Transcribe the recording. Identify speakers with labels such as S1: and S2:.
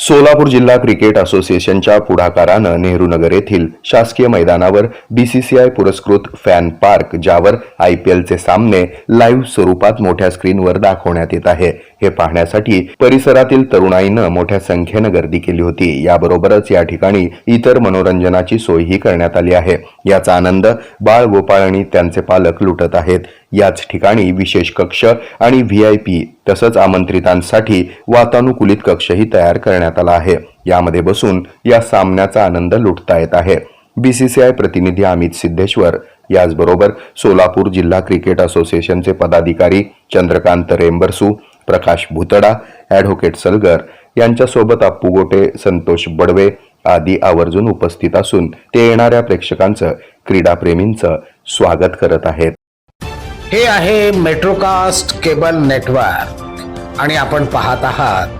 S1: सोलापूर जिल्हा क्रिकेट असोसिएशनच्या पुढाकारानं नेहरू नगर येथील शासकीय मैदानावर बीसीसीआय पुरस्कृत फॅन पार्क ज्यावर आय पी एलचे सामने लाईव्ह स्वरूपात मोठ्या स्क्रीनवर दाखवण्यात येत आहे. हे पाहण्यासाठी परिसरातील तरुणाईनं मोठ्या संख्येनं गर्दी केली होती. याबरोबरच या ठिकाणी इतर मनोरंजनाची सोयही करण्यात आली आहे. याचा आनंद बाळ गोपाळ आणि त्यांचे पालक लुटत आहेत. याच ठिकाणी विशेष कक्ष आणि व्ही आय पी तसंच आमंत्रितांसाठी वातानुकूलित कक्षही तयार करण्यात आला आहे. यामध्ये बसून या सामन्याचा आनंद लुटता येत आहे. बीसीसीआय प्रतिनिधी अमित सिद्धेश्वर याचबरोबर सोलापूर जिल्हा क्रिकेट असोसिएशनचे पदाधिकारी चंद्रकांत रेंबरसू प्रकाश भुतडा ॲडव्होकेट सलगर यांच्यासोबत अप्पू गोटे संतोष बडवे आदी आवर्जून उपस्थित असून ते येणाऱ्या प्रेक्षकांचं क्रीडाप्रेमींचं स्वागत करत आहेत.
S2: हे आहे मेट्रोकास्ट केबल नेटवर्क आणि आपण पाहत आहात